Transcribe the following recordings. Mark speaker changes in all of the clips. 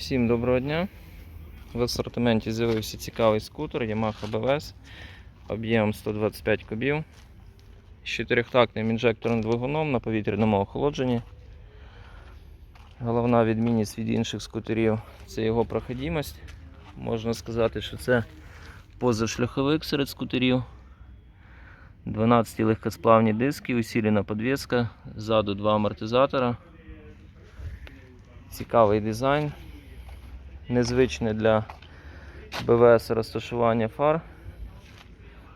Speaker 1: Всім доброго дня. В асортименті з'явився цікавий скутер Yamaha BVS об'ємом 125 кубів з чотирьохтактним інжекторним двигуном на повітряному охолодженні. Головна відмінність від інших скутерів це його проходимость. Можна сказати, що це позашляховик серед скутерів. 12 легкосплавні диски, усилена подвеска, ззаду два амортизатора. Цікавий дизайн. Незвичне для БВС розташування фар.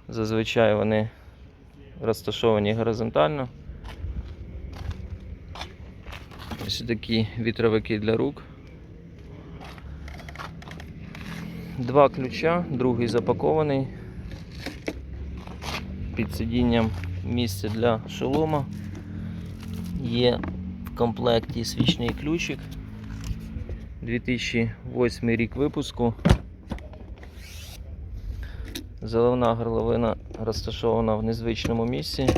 Speaker 1: Зазвичай вони розташовані горизонтально. Ось такі вітровики для рук. Два ключа, другий запакований. Під сидінням місце для шолома. Є в комплекті свічний ключик. 2008 рік випуску. Заливна горловина розташована в незвичному місці.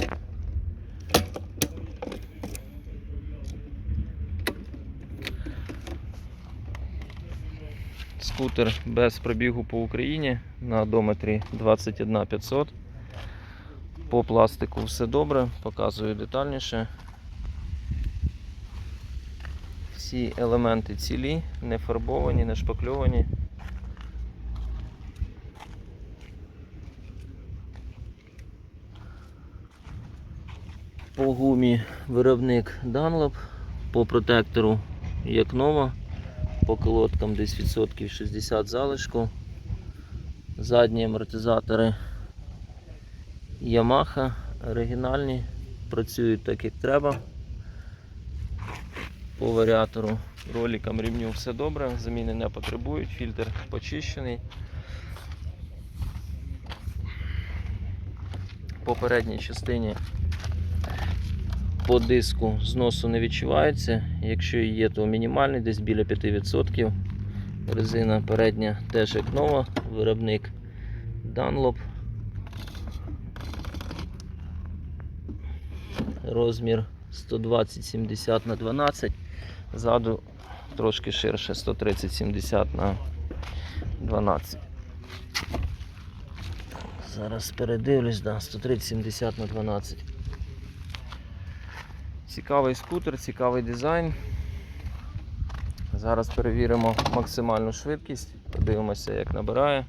Speaker 1: Скутер без пробігу по Україні на одометрі 21500. По пластику все добре, показую детальніше. Всі елементи цілі, не фарбовані, не шпакльовані. По гумі виробник Dunlop, по протектору як нова, по колодкам десь відсотків 60 залишку. Задні амортизатори Yamaha оригінальні, працюють так як треба. По варіатору, роликам, ремню все добре, заміни не потребують, фільтр почищений. По передній частині по диску зносу не відчувається. Якщо і є, то мінімальний, десь біля 5%. Резина передня теж як нова, виробник Dunlop. Розмір 120-70 на 12. Ззаду трошки ширше 130-70 на 12. Зараз передивлюсь, да, 130-70 на 12. Цікавий скутер, цікавий дизайн. Зараз перевіримо максимальну швидкість, подивимося, як набирає.